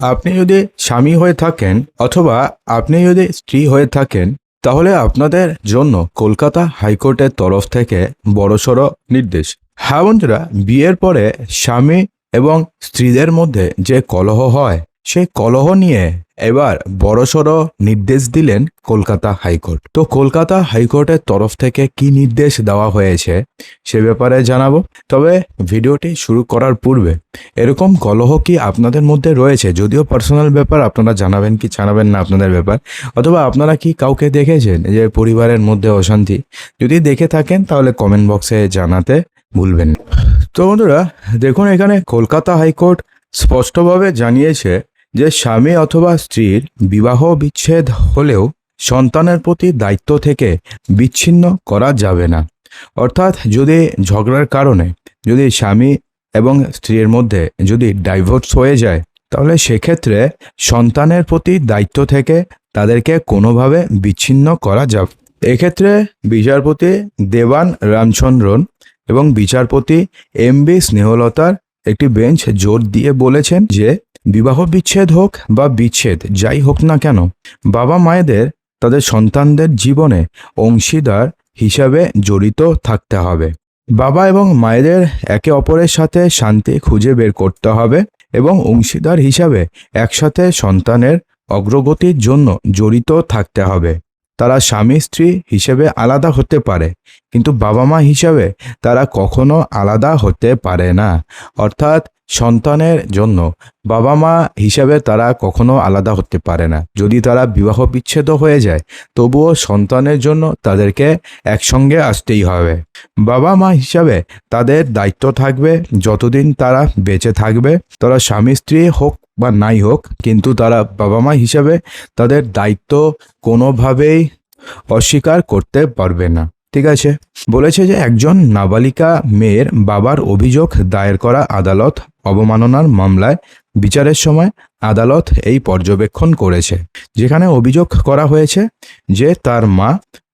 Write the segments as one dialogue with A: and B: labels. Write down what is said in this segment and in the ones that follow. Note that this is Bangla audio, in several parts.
A: আপনি যদি স্বামী হয়ে থাকেন অথবা আপনি যদি স্ত্রী হয়ে থাকেন, তাহলে আপনাদের জন্য কলকাতা হাইকোর্টের তরফ থেকে বড়সড় নির্দেশ। হ্যাঁ বন্ধুরা বিয়ের পরে স্বামী এবং স্ত্রীদের মধ্যে যে কলহ হয়, সেই কলহ নিয়ে এবার বড়সড় নির্দেশ দিলেন কলকাতা হাইকোর্ট। তো কলকাতা হাইকোর্টের তরফ থেকে কি নির্দেশ দেওয়া হয়েছে সে ব্যাপারে জানাব। তবে ভিডিওটি শুরু করার পূর্বে এরকম কলহ কি আপনাদের মধ্যে রয়েছে? যদিও পার্সোনাল ব্যাপার, আপনারা জানাবেন কি জানাবেন না আপনাদের ব্যাপার। অথবা আপনারা কি কাউকে দেখেছেন যে পরিবারের মধ্যে অশান্তি? যদি দেখে থাকেন, তাহলে কমেন্ট বক্সে জানাতে ভুলবেন তো বন্ধুরা, দেখুন এখানে কলকাতা হাইকোর্ট স্পষ্টভাবে জানিয়েছে যে স্বামী অথবা স্ত্রীর বিবাহ বিচ্ছেদ হলেও সন্তানের প্রতি দায়িত্ব থেকে বিচ্ছিন্ন করা যাবে না। অর্থাৎ যদি ঝগড়ার কারণে যদি স্বামী এবং স্ত্রীর মধ্যে যদি ডাইভোর্স হয়ে যায়, তাহলে সেক্ষেত্রে সন্তানের প্রতি দায়িত্ব থেকে তাদেরকে কোনোভাবে বিচ্ছিন্ন করা যাবে। এক্ষেত্রে বিচারপতি দেবান রামচন্দ্রন এবং বিচারপতি এম বি স্নেহলতার একটি বেঞ্চ জোর দিয়ে বলেছেন যে বিবাহ বিচ্ছেদ হোক বা বিচ্ছেদ, যাই হোক না কেন, বাবা মায়েদের, তাদের সন্তানদের জীবনে অংশীদার হিসাবে জড়িত থাকতে হবে। বাবা এবং মায়েদের একে অপরের সাথে শান্তি খুঁজে বের করতে হবে এবং অংশীদার হিসাবে একসাথে সন্তানের অগ্রগতির জন্য জড়িত থাকতে হবে। তারা স্বামী স্ত্রী হিসেবে আলাদা হতে পারে, কিন্তু বাবা মা হিসাবে তারা কখনো আলাদা হতে পারে না। অর্থাৎ সন্তানের জন্য বাবা মা হিসাবে তারা কখনো আলাদা হতে পারে না। যদি তারা বিবাহ বিচ্ছেদ হয়ে যায়, তবুও সন্তানের জন্য তাদেরকে একসঙ্গে আসতেই হবে। বাবা মা হিসাবে তাদের দায়িত্ব থাকবে, যতদিন তারা বেঁচে থাকবে, তারা স্বামী স্ত্রী হোক বা নাই হোক, কিন্তু তারা বাবা মা হিসাবে তাদের দায়িত্ব কোনোভাবেই অস্বীকার করতে পারবে না। ঠিক আছে। বলেছে যে একজন নাবালিকা মেয়ের বাবার অভিযোগ দায়ের করা আদালত অবমাননার মামলায় বিচারের সময় আদালত এই পর্যবেক্ষণ করেছে, যেখানে অভিযোগ করা হয়েছে যে তার মা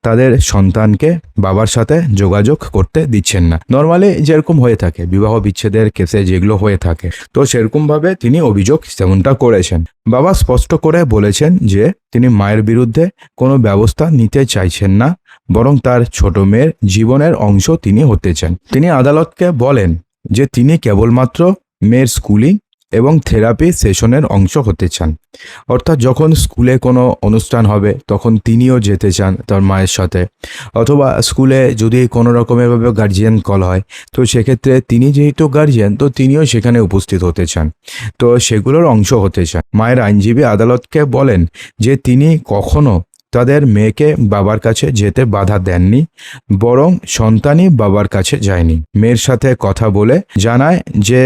A: তাদের সন্তানকে বাবার সাথে যোগাযোগ করতে দিচ্ছেন না। নর্মালি যেরকম হয়ে থাকে, বিবাহ বিচ্ছেদের কেসে যেগুলো হয়ে থাকে, তো সেরকমভাবে তিনি অভিযোগ তেমনটা করেছেন। বাবা স্পষ্ট করে বলেছেন যে তিনি মায়ের বিরুদ্ধে কোনো ব্যবস্থা নিতে চাইছেন না বরং তার ছোট মেয়ের জীবনের অংশ তিনি হতে চান। তিনি আদালতকে বলেন যে তিনি কেবলমাত্র মেয়ের স্কুলিং এবং থেরাপি সেশনের অংশ হতে চান। অর্থাৎ যখন স্কুলে কোনো অনুষ্ঠান হবে, তখন তিনিও যেতে চান তার মায়ের সাথে। অথবা স্কুলে যদি কোনো রকমেরভাবে গার্জিয়ান কল হয়, তো সেক্ষেত্রে তিনি যেহেতু গার্জিয়ান তো তিনিও সেখানে উপস্থিত হতে চান। তো সেগুলোর অংশ হতে চান। মায়ের আইনজীবী আদালতকে বলেন যে তিনি কখনো তাদের মেয়েকে বাবার কাছে যেতে বাধা দেননি, বরং সন্তানই বাবার কাছে যায়নি। মেয়ের সাথে কথা বলে জানায় যে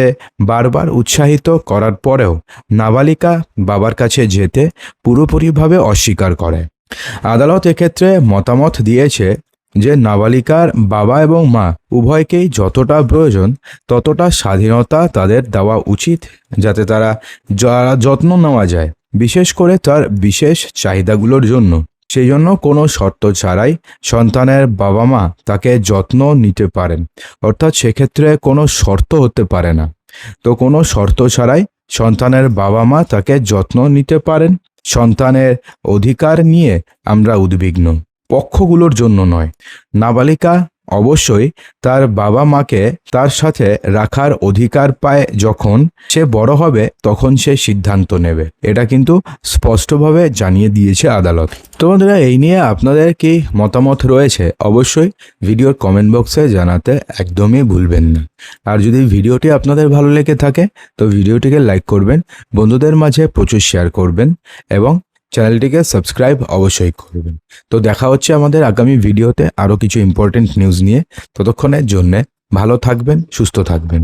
A: বারবার উৎসাহিত করার পরেও নাবালিকা বাবার কাছে যেতে পুরোপুরিভাবে অস্বীকার করে। আদালত এক্ষেত্রে মতামত দিয়েছে যে নাবালিকার বাবা এবং মা উভয়কেই যতটা প্রয়োজন ততটা স্বাধীনতা তাদের দেওয়া উচিত যাতে তারা যত্ন নেওয়া যায়, বিশেষ করে তার বিশেষ চাহিদাগুলোর জন্য। সেই জন্য কোনো শর্ত ছাড়াই সন্তানের বাবা মা তাকে যত্ন নিতে পারেন। অর্থাৎ সেক্ষেত্রে কোনো শর্ত হতে পারে না। তো কোনো শর্ত ছাড়াই সন্তানের বাবা মা তাকে যত্ন নিতে পারেন। সন্তানের অধিকার নিয়ে আমরা উদ্বিগ্ন। পক্ষগুলোর জন্য নয়। নাবালিকা অবশ্যই তার বাবা মাকে তার সাথে রাখার অধিকার পায় যখন সে বড় হবে, তখন সে সিদ্ধান্ত নেবে। এটা কিন্তু স্পষ্টভাবে জানিয়ে দিয়েছে আদালত। তো বন্ধুরা, এই নিয়ে আপনাদের কি মতামত রয়েছে? অবশ্যই ভিডিওর কমেন্ট বক্সে জানাতে একদমই ভুলবেন না। আর যদি ভিডিওটি আপনাদের ভালো লেগে থাকে, তো ভিডিওটিকে লাইক করবেন, বন্ধুদের মাঝে প্রচুর শেয়ার করবেন এবং চ্যানেলটিকে সাবস্ক্রাইব অবশ্যই করবেন। তো দেখা হচ্ছে আমাদের আগামী ভিডিওতে আরও কিছু ইম্পর্টেন্ট নিউজ নিয়ে। ততক্ষণের জন্যে ভালো থাকবেন, সুস্থ থাকবেন।